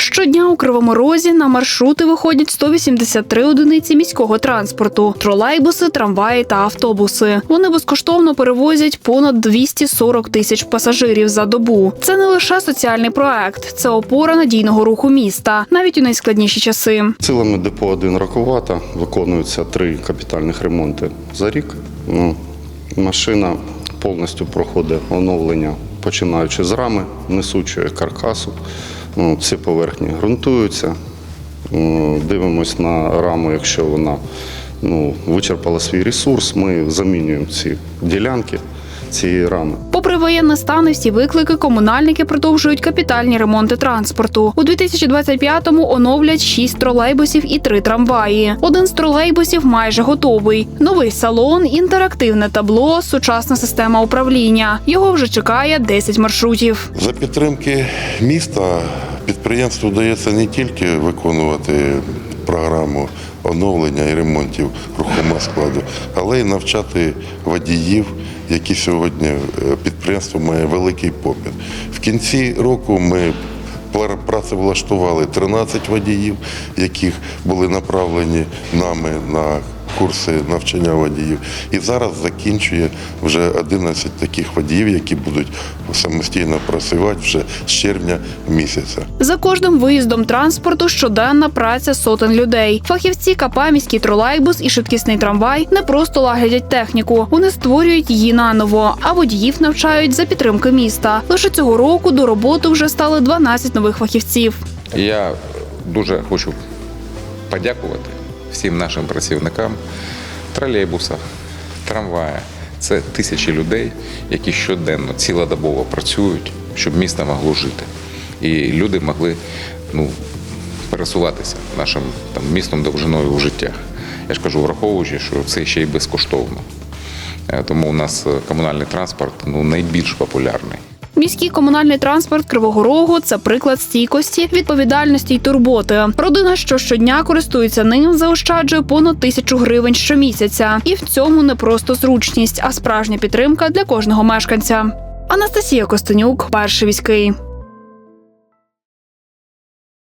Щодня у Кривому Розі на маршрути виходять 183 одиниці міського транспорту: тролейбуси, трамваї та автобуси. Вони безкоштовно перевозять понад 240 тисяч пасажирів за добу. Це не лише соціальний проект, це опора надійного руху міста, навіть у найскладніші часи. Силами депо 1 Ракувата виконуються три капітальних ремонти за рік. Ну, машина повністю проходить оновлення, починаючи з рами, несучої каркасу. Ну, Всі поверхні ґрунтуються. Дивимось на раму, якщо вона ну, вичерпала свій ресурс, ми замінюємо ці ділянки цієї рами. Попри воєнний стан і всі виклики, комунальники продовжують капітальні ремонти транспорту. У 2025-му оновлять 6 тролейбусів і 3 трамваї. Один з тролейбусів майже готовий. Новий салон, інтерактивне табло, сучасна система управління. Його вже чекає 10 маршрутів. За підтримки міста підприємству вдається не тільки виконувати програму оновлення і ремонтів рухомого складу, але й навчати водіїв, які сьогодні е, підприємство має великий попит. В кінці року ми працевлаштували 13 водіїв, яких були направлені нами на курси навчання водіїв. І зараз закінчує вже 11 таких водіїв, які будуть самостійно працювати вже з червня місяця. За кожним виїздом транспорту щоденна праця сотень людей. Фахівці КП міський тролейбус і швидкісний трамвай не просто лагодять техніку, вони створюють її наново, а водіїв навчають за підтримки міста. Лише цього року до роботи вже стали 12 нових фахівців. Я дуже хочу подякувати всім нашим працівникам тролейбуса, трамвая. Це тисячі людей, які щоденно, цілодобово працюють, щоб місто могло жити. І люди могли ну, пересуватися нашим там, містом довжиною у життях. Я ж кажу, враховуючи, що це ще й безкоштовно. Е, Тому у нас е, комунальний транспорт ну, найбільш популярний. Міський комунальний транспорт Кривого Рогу це приклад стійкості, відповідальності й турботи. Родина, що щодня користується ним, заощаджує понад тисячу гривень щомісяця. І в цьому не просто зручність, а справжня підтримка для кожного мешканця. Анастасія Костенюк, перший війський.